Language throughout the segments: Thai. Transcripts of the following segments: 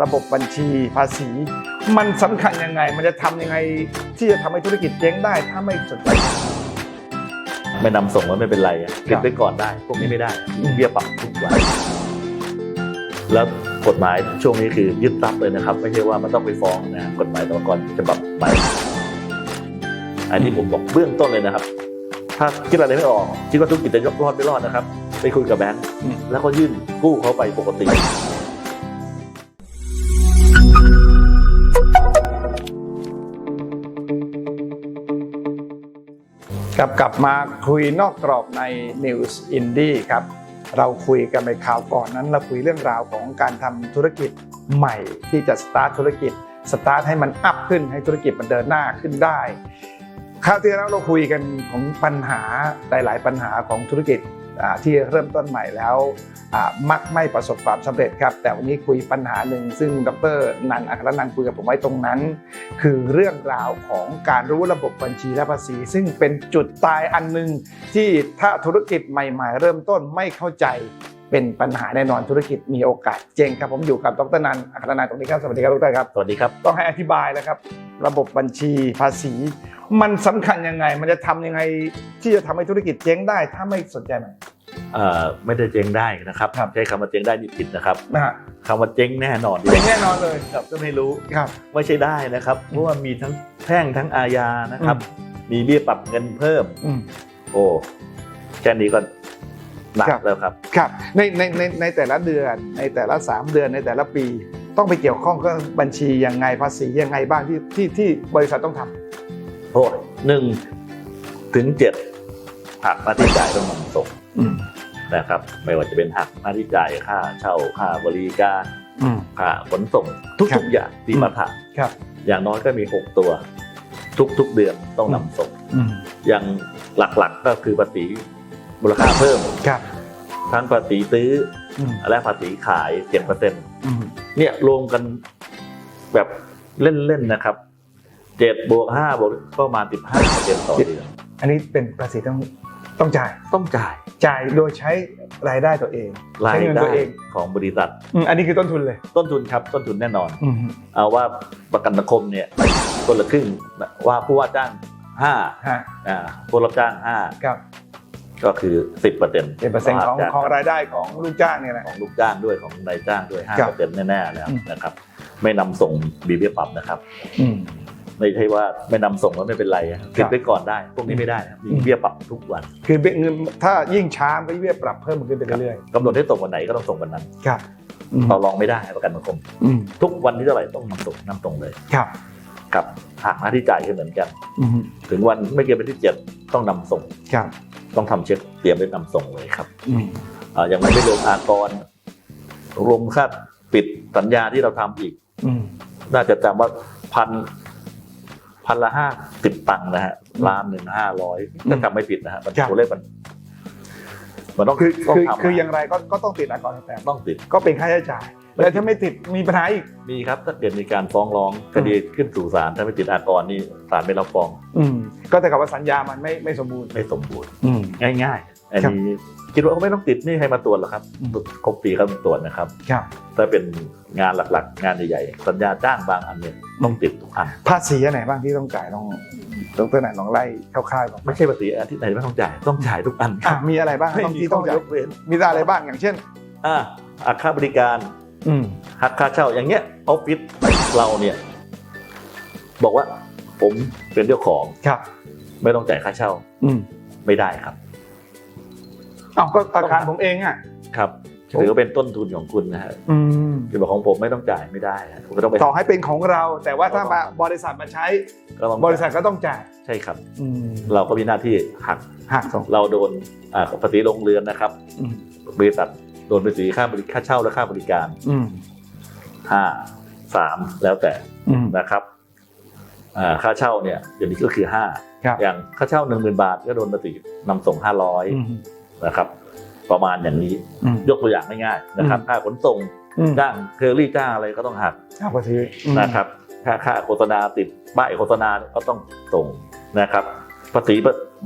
ระบบบัญชีภาษี มันสำคัญยังไง มันจะทำยังไงที่จะทำให้ธุรกิจเจ๊งได้ถ้าไม่สนใจ ไม่นำส่งมันไม่เป็นไรอะติดไว้ก่อนได้ พวกนี้ไม่ได้มีเบี้ยปรับทุกวันแล้วกฎหมายช่วงนี้คือยึดทรัพย์เลยนะครับ ไม่ใช่ว่ามันต้องไปฟ้องนะกฎหมายตะกรฉบับใหม่อันนี้ผมบอกเบื้องต้นเลยนะครับ ถ้าคิดอะไรไม่ออกคิดว่าธุรกิจจะยกรอดไม่รอดนะครับ ไปคุยกับแบงค์อืมแล้วก็ยื่นกู้เขาไปปกติ กลับกลับมาคุยนอกกรอบใน News Indie ครับ เราคุยกันในข่าวก่อนนั้น เราคุยเรื่องราวของการทำธุรกิจใหม่ที่จะสตาร์ทธุรกิจสตาร์ทให้มันอัพขึ้นให้ธุรกิจมันเดินหน้าขึ้นได้คราวที่แล้วเราคุยกันของปัญหาหลาย ๆ ปัญหาของธุรกิจ ที่เริ่มต้นใหม่แล้วมักไม่ประสบความสำเร็จครับ แต่วันนี้คุยปัญหาหนึ่งซึ่งดรนันอัครนันคุยกับผมไว้ตรงนั้น คือเรื่องราวของการรู้ระบบบัญชีและภาษี ซึ่งเป็นจุดตายอันหนึ่งที่ถ้าธุรกิจใหม่ ๆ เริ่มต้นไม่เข้าใจ เป็นปัญหาแน่นอนธุรกิจมีโอกาสเจ๊งครับผมอยู่กับดรนันท์อัครนันท์ตรงนี้ครับสวัสดีครับดรครับสวัสดีครับต้องให้อธิบายแล้วครับ ระบบบัญชีภาษี มันสำคัญยังไง มันจะทำยังไงที่จะทำให้ธุรกิจเจ๊งได้ถ้าไม่สนใจมันเอ่อไม่ได้เจ๊งได้นะครับครับใช้คำว่าเจ๊งได้นี่ผิดนะครับนะฮะคำว่าเจ๊งแน่นอนเจ๊งแน่นอนเลยครับก็ไม่รู้ครับไม่ใช่ได้นะครับ เพราะว่ามีทั้งแพ่งทั้งอาญานะครับ มีเบี้ยปรับเงินเพิ่มอืมโอ้แค่นี้ก็ หนักครับแล้วครับครับในในในในแต่ละเดือนในแต่ละ 3 เดือนในแต่ละปี ต้องไปเกี่ยวข้องกับบัญชียังไงภาษียังไงบ้างที่ที่ที่บริษัทต้องทำโอ้ยหนึ่งถึงเจ็ดหักหน้าที่จ่ายต้องนำส่งอืมนะครับ ไม่ว่าจะเป็นหักหน้าที่จ่ายค่าเช่าค่าบริการอืมค่าขนส่งทุครับกๆอย่างที่มาถักครับอย่างน้อยก็มีหกตัว ทุกๆเดือนต้องนำส่งอืมอย่างหลักๆก็คือภาษี มูลค่าเพิ่ม ครับ ทั้งภาษีซื้ออืมและภาษีขายเจ็ดเปอร์เซ็นต์อืมเนี่ยรวมกันแบบเล่นๆนะครับเจ็ดบวกห้าบวกก็ประมาณสิบห้าเปอร์เซ็นต์ต่อเดือนอันนี้เป็นภาษีต้องต้องจ่าย ต้องจ่ายจ่ายโดยใช้รายได้ตัวเอง รายใช้เงินได้ตัวเองของบริษัท อืมอันนี้คือต้นทุนเลย ต้นทุนครับ ต้นทุนแน่นอน อืมเอาว่าประกันสังคมเนี่ยคนละครึ่งว่าผู้ว่าจ้างห้าฮะอ่าผู้รับจ้างห้าครับ ก็คือสิบเปอร์เซ็นต์เป็นเปอร์เซ็นต์ของของรายได้ของลูกจ้างเนี่ยนะ ของลูกจ้างด้วยของนายจ้างด้วยห้าครัเปอบร์เซ็นต์แน่ๆแล้วอืมนะครับ ไม่นำส่งบีเบี้ยปรับนะครับอืมไม่ใช่ว่าไม่นำส่งแล้วไม่เป็นไรอะติดไว้ก่อนได้ พวกนี้ไม่ได้นะมีอืมเบี้ยปรับทุกวัน คือเงินถ้ายิ่งช้ามันก็ยิ่งปรับเพิ่มขึ้นไปเรื่อยกำหนดให้ส่งวันไหนก็ต้องส่งวันนั้นๆครับอืมต่อรองไม่ได้ประกันสังคมอืมทุกวันที่เท่าไหร่ต้องนำส่งนำส่งเลยครับ กับหักหน้าที่จ่ายก็เหมือนกันอืมถึงวันไม่เกินวันที่เจ็ดต้องนำส่งครับต้องทำเช็คเตรียมไว้นำส่งเลยครับอืมอ่าอย่างไรไม่รวมอากรรวมค่าปิดสัญญาที่เราทำอีกอืมน่าจะจำว่าพันพันละห้าสิบตังค์นะฮะล้านหนึ่งห้าร้อยถ้าจำไม่ผิดนะฮะมันตัวเลขมันมันต้องคือต้องคือทำคืออย่างไรก็ก็ต้องติดอากรแต่ต้องติดก็เป็นค่าใช้จ่าย แล้วถ้าไม่ติดมีปัญหาอีก มีครับถ้าเกิดมีการฟ้องร้องคดีขึ้นสู่ศาลถ้าไม่ติดอากรนี่ศาลไม่รับฟ้อง อืมก็แต่กับว่าสัญญามันไม่ไม่สมบูรณ์ไม่สมบูรณ์อืมง่ายๆอันนี้คิดว่าไม่ต้องติดนี่ให้มาตรวจหรอกครับอืมครบปีก็ต้องตรวจนะครับครับถ้าเป็นงานหลักๆ งานใหญ่ๆสัญญาจ้างบางอันเนี่ยต้องติดทุกอันภาษีอันไหนบ้างที่ต้องจ่ายลองดรไหนลองไล่คร่าวๆก่อนไม่ใช่ภาษีอันที่ไหนไม่ต้องจ่ายต้องจ่ายทุกอันคอะรับมีอะไรบ้างไม่ต้องมีที่ต้ต้อองงจ่ายยกเว้นมีอะไรบ้างอย่างเช่นอ่าหักค่าบริการอืม หักค่าเช่าอย่างเงี้ยออฟฟิศเราเนี่ย บอกว่าผมเป็นเจ้าของครับ ไม่ต้องจ่ายค่าเช่า อืมไม่ได้ครับเอาก็อาคารผมเองอะครับถือว่าเป็นต้นทุนของคุณนะฮะอืมที่บอกของผมไม่ต้องจ่ายไม่ได้ฮะคุณก็ต้องไปต่อให้เป็นของเรา แต่ว่าถ้ามาบริษัทมาใช้ก็ต้องบริษัทก็ต้องจ่ายใช่ครับอืมเราก็มีหน้าที่หักหักสองเราโดนอ่าภาษีโรงเรือนนะครับอืมบริษัทโดนภาษีค่าบริค่าเช่าและค่าบริการอืมห้าสามแล้วแต่อืม นะครับอ่าค่าเช่าเนี่ยอย่างนี้ก็คือห้าครับ อย่างค่าเช่าหนึ่งหมื่นบาทก็โดนภาษีนำส่งห้าร้อยอืมนะครับ ประมาณอย่างนี้อืม ยกตัวอย่างง่ายๆนะครับอืมค่าขนส่งอืมจ้างเคอรี่จ้างอะไรก็ต้องหักหักภาษีอืม นะครับค่าค่าโฆษณาติดป้ายโฆษณาก็ต้องส่งนะครับภาษี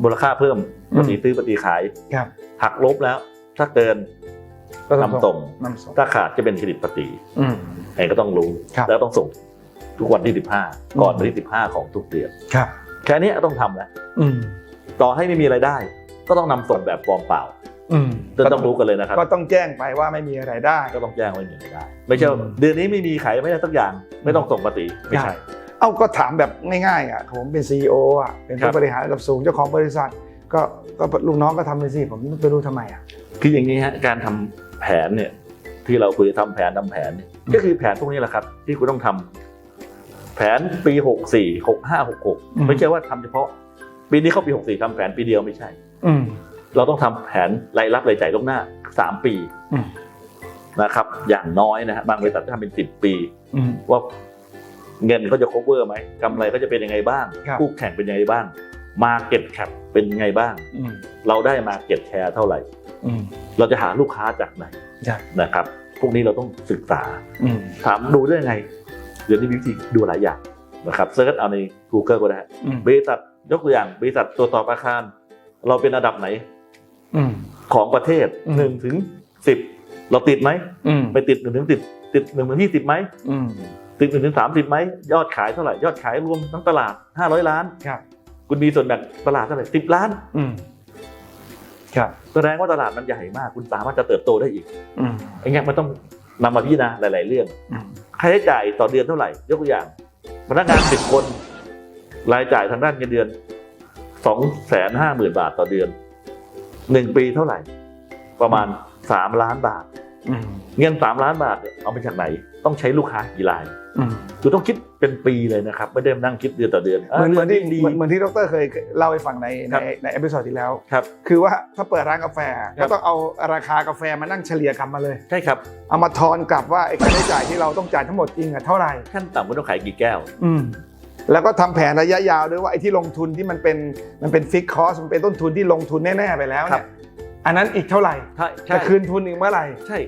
มูลค่าเพิ่มภาษีซื้อภาษีขายครับ หักลบแล้ว ถ้าเกินก็ต้อง นำส่ง นำส่งถ้าขาดจะเป็นเครดิตภาษีอืมไงก็ต้องรู้ ครับ แล้วต้องส่งทุกวันที่ 15 ก่อนวันที่ 15 ของทุกเดือนครับ แค่นี้ต้องทำแล้วอืม ต่อให้ไม่มีไรายได้ ก็ต้องนำส่งแบบฟอร์มเปล่าอืมจะต้องรู้กันเลยนะครับ ก็ต้องแจ้งไปว่าไม่มีอะไรได้ ก็ต้องแจ้งว่าไม่มีรายได้ ไม่ใช่ว่าอืม เดือนนี้ไม่มีขายไม่ได้สักอย่าง ไม่ต้องส่งภาษีไม่ใช่ เอ้าก็ถามแบบง่ายๆอะผมเป็นซีออะเป็นครัผู้บ บริหารระดับสูงเจ้าของบริษัท ก็ก็ลูกน้องก็ทำไปสิผมไปรู้ทำไมอะ คืออย่างนี้ฮะการทำ แผนเนี่ยที่เราคุยทำแผนทำแผนเนี่ยอืมก็คือแผนพวกนี้แหละครับ ที่คุณต้องทำแผนปีหกสี่หกห้าหกหกไม่ใช่ว่าทำเฉพาะ ปีนี้เข้าปีหกสี่ทำแผนปีเดียวไม่ใช่อืมเราต้องทำแผนรายรับรายจ่ายล่วงหน้าสามปีอืมนะครับ อย่างน้อยนะฮะบางบริษัทก็ทำเป็นสิบปีอืมว่าเงินเขาจะ cover ไหมกำไรเขาจะเป็นยังไงบ้างครับคู่แข่งเป็นยังไงบ้าง market cap เป็นยังไงบ้างอืมเราได้ market share เท่าไหร่อืม เราจะหาลูกค้าจากไหนใช่นะครับ พวกนี้เราต้องศึกษาอืมถามดูได้ยังไง เดี๋ยวนี้มีวิธีดูหลายอย่างนะครับเซิร์ชเอาใน Google ก็ได้อืมบริษัทยกตัวอย่างบริษัทตรวจสอบอาคาร เราเป็นอันดับไหนอืมของประเทศอืมหนึ่งถึงสิบเราติดไหมอืมไปติดหนึ่งถึงสิบติดหนึ่งถึงยี่สิบไหมอืมติดหนึ่งถึงสามสิบไหมยอดขายเท่าไหร่ยอดขายรวมทั้งตลาดห้าร้อยล้านครับคุณมีส่วนแบ่งตลาดเท่าไหร่สิบล้านอืม ครับแสดงว่าตลาดมันใหญ่มากคุณสามารถจะเติบโตได้อีกอืมไอ้เงี้ยมันต้องนำมาพิจารณาหลาย ๆ เรื่องอืมค่าใช้จ่ายต่อเดือนเท่าไหร่ ยกตัวอย่าง พนักงานสิบคน รายจ่ายทางด้านเงินเดือนสองแสนห้าหมื่นบาทต่อเดือนหนึ่งปีเท่าไหร่ ประมาณสามล้านบาทอืมเงินสามล้านบาทเนี่ยเอามาจากไหน ต้องใช้ลูกค้ากี่รายอืม คือต้องคิดเป็นปีเลยนะครับ ไม่ได้มานั่งคิดเดือนต่อเดือนเหมือนเหมือนที่ดีเหมือนเหมือนที่ดรเคยเล่าให้ฟังในคในรับในเอพิโซดที่แล้วครับคือว่าถ้าเปิดร้านกาแฟครัก็บต้องเอาราคากาแฟมานั่งเฉลี่ยกลับมาเลยใช่ครับเอามาทอนกลับว่าไอ้ค่าใช้จ่ายที่เราต้องจ่ายทั้งหมดจริงอะเท่าไหร่ขั้นต่ำคุณต้องขายกี่แก้ว อืมแล้วก็ทำแผนระยะยาวด้วยว่าไอ้ที่ลงทุนที่มันเป็นมันเป็นฟิกคอสมันเป็นต้นทุนที่ลงทุนแน่ๆไปแล้วครัเนี่ยบอันนั้นอีกเท่าไหร่ใช่ใช่จะคืนทุนอีกเมื่อไหร่ใช่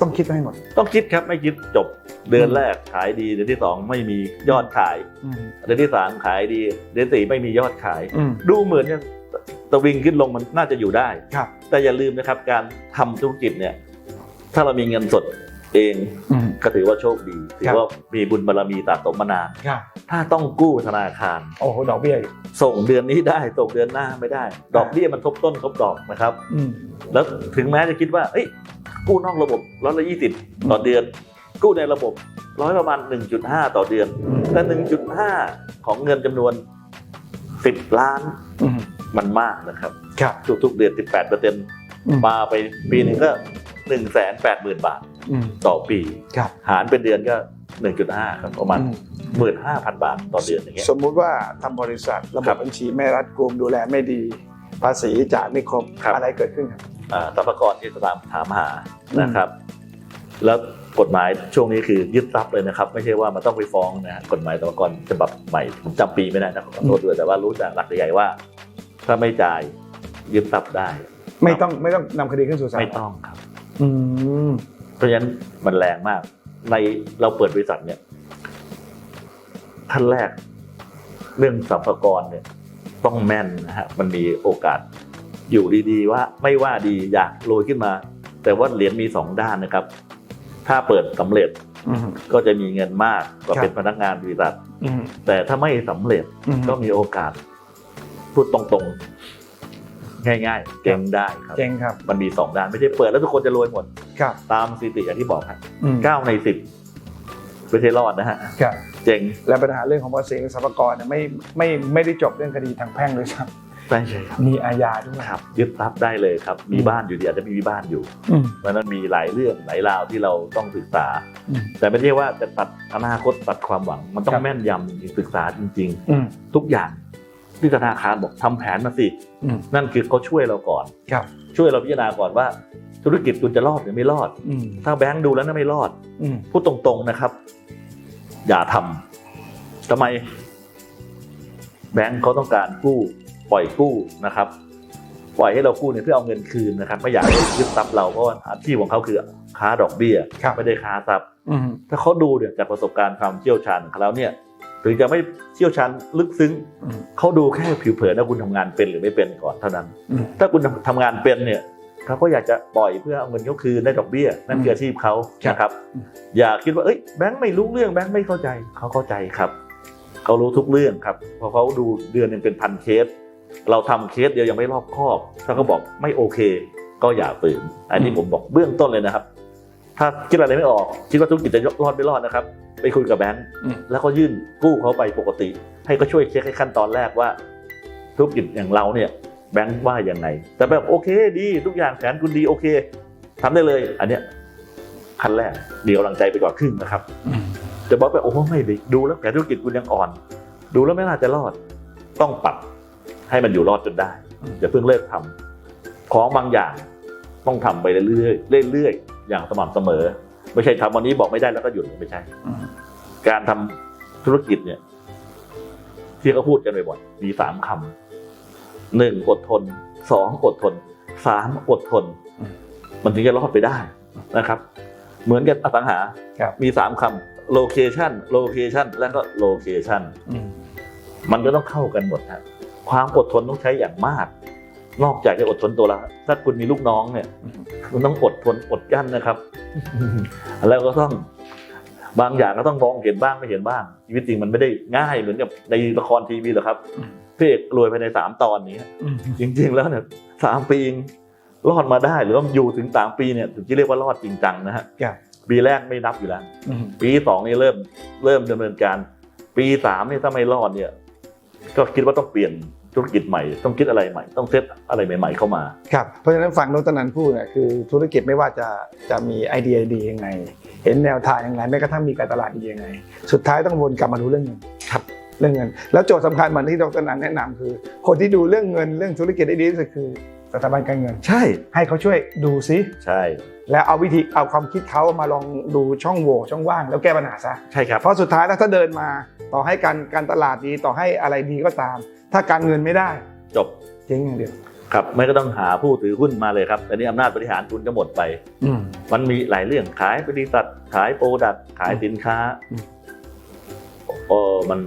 ต้องคิดให้หมด ต้องคิดครับไม่คิดจบเดือนแรกขายดีเดือนที่สองไม่มียอดขายอืมเดือนที่สามขายดี เดือนสี่ไม่มียอดขายอืมดูเหมือนจะตะวิงขึ้นลงมันน่าจะอยู่ได้ครับแต่อย่าลืมนะครับการทำธุรกิจเนี่ยถ้าเรามีเงินสดเองอืมก็ถือว่าโชคดีถือครับว่ามีบุญบารมีสะสมมานานครับถ้าต้องกู้ธนาคารโอ้โหดอกเบี้ยอีกส่งเดือนนี้ได้ส่งเดือนหน้าไม่ได้ ดอกเบี้ยมันทบต้นทบดอกนะครับอืมแล้วถึงแม้จะคิดว่าเอ้ย กู้นอกระบบร้อยละยี่สิบต่อเดือน กู้ในระบบร้อยประมาณ 1.5 ต่อเดือนอืมแต่ 1.5 ของเงินจำนวน 10 ล้านอืมมันมากนะครับครับทุกๆเดือน 18เปอร์เซ็นต์อืมมาไปปีหนึ่งก็ 1 8 0 0 0 0 บาทอืมต่อปีครับหารเป็นเดือนก็ 1.5 ครับประมาณอืม15,000บาทต่อเดือนอย่างเงี้ยสมมุติว่าทำบริษัทระบครับบบัญชีไม่รัดกุมดูแลไม่ดี ภาษีจ่ายไม่ครบครับ อะไรเกิดขึ้นครับอ่าสรรพากรที่จะตามถามหานะครับ แล้วกฎหมายช่วงนี้คือยึดทรัพย์เลยนะครับ ไม่ใช่ว่ามันต้องไปฟ้องนะฮะกฎหมายสรรพากรฉบับใหม่ผมจำปีไม่ได้นะขอโทษด้วยแต่ว่ารู้จากหลักใหญ่ว่า ถ้าไม่จ่ายยึดทรัพย์ได้ ไม่ต้องไม่ต้องนำคดีขึ้นสู่ศาลไม่ต้องครับ อืมเพราะฉะนั้นมันแรงมาก ในเราเปิดบริษัทเนี่ยท่านแรก เรื่องสรรพากรเนี่ย ต้องแม่นนะฮะมันมีโอกาสอยู่ดีๆ ว่าไม่ว่าดีอยากโรยขึ้นมา แต่ว่าเหรียญมีสองด้านนะครับ ถ้าเปิดสำเร็จอืมก็จะมีเงินมากกว่าครับเป็นพนักงานบริษัทอืมแต่ถ้าไม่สำเร็จอืมก็มีโอกาส พูดตรงๆ ง่ายๆเจ๊งได้ครับเจ๊งครับ มันมีสองด้านไม่ใช่เปิดแล้วทุกคนจะรวยหมดครับตามสถิติอย่างที่บอกครับอืมเก้าในสิบไม่ใช่รอดนะฮะครับ เจ๊งและปัญหาเรื่องของภาษีสรรพากรเนี่ยไม่ไม่ไม่ได้จบเรื่องคดีทางแพ่งเลยครับใช่ใช่ครับมีอาญาด้วยครับยึดทรัพย์ได้เลยครับ มีอืมบ้านอยู่ดีอาจจะไมมีบ้านอยู่อืมเพราะฉะนั้นมีหลายเรื่องหลายราวที่เราต้องศึกษาอืมแต่ไม่ใช่ว่าจะตัดอนาคตตัดความหวัง มันต้อครังบแม่นยำจริงๆศึกษาจริงอืมๆทุกอย่างที่ธนาคารบอกทำแผนมาสิอืมนั่นคือเขาช่วยเราก่อนครับ ช่วยเราพิจารณาก่อนว่าธุรกิจคุณจะรอดหรือไม่รอดอืมถ้าแบงค์ดูแล้วน่าไม่รอดอืมพูดตรงๆนะครับ อย่าทำทำไมแบงค์เขาต้องการกู้ปล่อยกู้นะครับ ปล่อยให้เรากู้เนี่ยเพื่อเอาเงินคืนนะครับ ไม่อยากให้ยึดทรัพย์เราเพราะว่าอาชีพของเขาคือค้าดอกเบี้ยครับไม่ได้ค้าทรัพย์อืมถ้าเขาดูเนี่ยจากประสบการณ์ความเชี่ยวชาญของเขาเนี่ยถึงจะไม่เชี่ยวชาญลึกซึ้งอืมเขาดูแค่ผิวเผินว่าคุณทำงานเป็นหรือไม่เป็นก่อนเท่านั้นอืมถ้าคุณทำงานเป็นเนี่ย เขาก็อยากจะปล่อยเพื่อเอาเงินเขาคืนได้ดอกเบี้ย นั่นคืออาชีพเขาครับนะครับ อย่าคิดว่าเอ้ยแบงค์ไม่รู้เรื่องแบงค์ไม่เข้าใจเขาเข้าใจครับเขารู้ทุกเรื่องครับเพราะเขาดูเดือนหนึงเป็นพันเคส เราทำเคสเดียวยังไม่รอบคอบ ถ้าเขาบอกไม่โอเค ก็อย่าตื่นอันนี้ผมบอกเบื้องต้นเลยนะครับ ถ้าคิดอะไรไม่ออกคิดว่าธุรกิจจะรอดไม่รอดนะครับไปคุยกับแบงค์อืมแล้วก็ยื่นกู้เขาไปปกติ ให้ก็ช่วยเช็คให้ขั้นตอนแรกว่าธุรกิจอย่างเราเนี่ย แบงค์ว่ายังไง แต่แบบโอเคดีทุกอย่างแผนคุณดีโอเคทำได้เลย อันเนี้ยขั้นแรกเดียวกำลังใจไปกว่าครึ่งนะครับจะบอกไปโอ้โหไม่ดีดูแล้วแผนธุรกิจคุณยังอ่อน ดูแล้วไม่น่าจะรอด ต้องปรับให้มันอยู่รอดจนได้อืมอย่าเพิ่งเลิกทำของบางอย่างต้องทำไปเรื่อยๆเรื่อยๆอย่างสม่ำเสมอ ไม่ใช่ทำวันนี้บอกไม่ได้แล้วก็หยุดไม่ใช่อืมการทำธุรกิจเนี่ยที่เขาพูดกันบ่อยๆมีสามคำ หนึ่งอดทนสองอดทนสามอดทนอืมมันถึงจะรอดไปได้นะครับ เหมือนกับอสังหาครับมีสามคำโลเคชันโลเคชันและก็โลเคชันอืมมันก็ต้องเข้ากันหมดฮะความอดทนต้องใช้อย่างมาก นอกจากจะอดทนตัวละถ้าคุณมีลูกน้องเนี่ย คุณต้องอดทนอดกลั้นนะครับ แล้วก็ต้อง บางอย่างก็ต้องมองเห็นบ้างไม่เห็นบ้าง ชีวิตจริงมันไม่ได้ง่ายเหมือนกับในละครทีวีหรอกครับอืมพระเอกรวยภายในสามตอนนี้อืมจริง ๆ แล้วเนี่ยสามปีรอดมาได้หรือว่าอยู่ถึงสามปีเนี่ยถึงจะเรียกว่ารอดจริงจังนะฮะครับปีแรกไม่นับอยู่แล้วอืมปีสองนี่เริ่มเริ่มดำเนินการ ปีสามนี่ถ้าไม่รอดเนี่ย ก็คิดว่าต้องเปลี่ยน ธุรกิจใหม่ต้องคิดอะไรใหม่ ต้องเซตอะไรใหม่ ๆ เข้ามาครับเพราะฉะนั้นฟังดรนันพูดเนี่ยคือธุรกิจไม่ว่าจะจะมีไอเดียดียังไง เห็นแนวทางยังไงแม้กระทั่งมีการตลาดดียังไง สุดท้ายต้องวนกลับมาดูเรื่องเงินครับเรื่องเงิน แล้วโจทย์สำคัญเหมือนที่ดรนันแนะนำคือ คนที่ดูเรื่องเงินเรื่องธุรกิจได้ดีที่สุดคือ สถาบันการเงิน ใช่ ให้เขาช่วยดูซิใช่ แล้วเอาวิธีเอาความคิดเขามาลองดูช่องโหว่ช่องว่างแล้วแก้ปัญหาซะใช่ครับ เพราะสุดท้ายแล้วถ้าเดินมา ต่อให้การการตลาดดีต่อให้อะไรดีก็ตาม ถ้าการเงินไม่ได้จบเจ๊งอย่างเดียวครับไม่ก็ต้องหาผู้ถือหุ้นมาเลยครับแต่นี่อำนาจบริหารคุณก็หมดไป อืม มันมีหลายเรื่องขายบริษัทขายโปรดักต์ขายสินค้าอืมโอ้มัน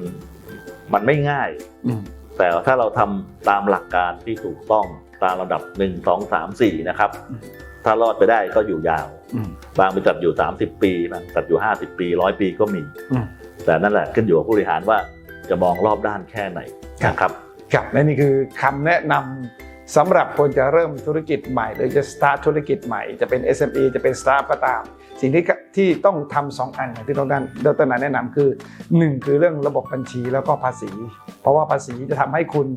มันไม่ง่าย อืม แต่ถ้าเราทำตามหลักการที่ถูกต้อง ตามระดับ 1 2 3 4 นะครับอืมถ้ารอดไปได้ก็อยู่ยาวอืมบางบริษัทอยู่ 30 ปีบางบริษัทอยู่ 50 ปีร้อยปีก็มีอืมแต่นั่นแหละขึ้นอยู่กับผู้บริหารว่าจะมองรอบด้านแค่ไหนนะครับครับและนี่คือคำแนะนำสำหรับคนจะเริ่มธุรกิจใหม่ หรือจะสตาร์ทธุรกิจใหม่ จะเป็น SME จะเป็นสตาร์ทก็ตาม สิ่งที่ที่ต้องทำสองอันอย่างที่ดรดรนันแนะนำคือหนึ่งคือเรื่องระบบบัญชีแล้วก็ภาษี เพราะว่าภาษีจะทำให้คุณ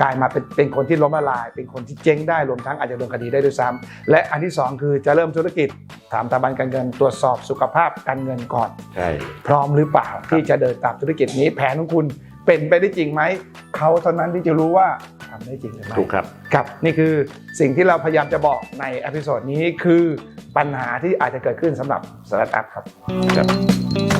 กลายมาเป็นเป็นคนที่ล้มละลาย เป็นคนที่เจ๊งได้รวมทั้งอาจจะโดนคดีได้ด้วยซ้ำและอันที่สองคือจะเริ่มธุรกิจถามสถาบันการเงินตรวจสอบสุขภาพการเงินก่อนใช่พร้อมหรือเปล่าที่จะเดินตามธุรกิจนี้แผนของคุณเป็นไปได้จริงไหมเขาเท่านั้นที่จะรู้ว่าทำได้จริงหรือไม่ถูกครับครับนี่คือสิ่งที่เราพยายามจะบอกในอพิโซดนี้คือปัญหาที่อาจจะเกิดขึ้นสำหรับสตาร์ทอัพครับครับ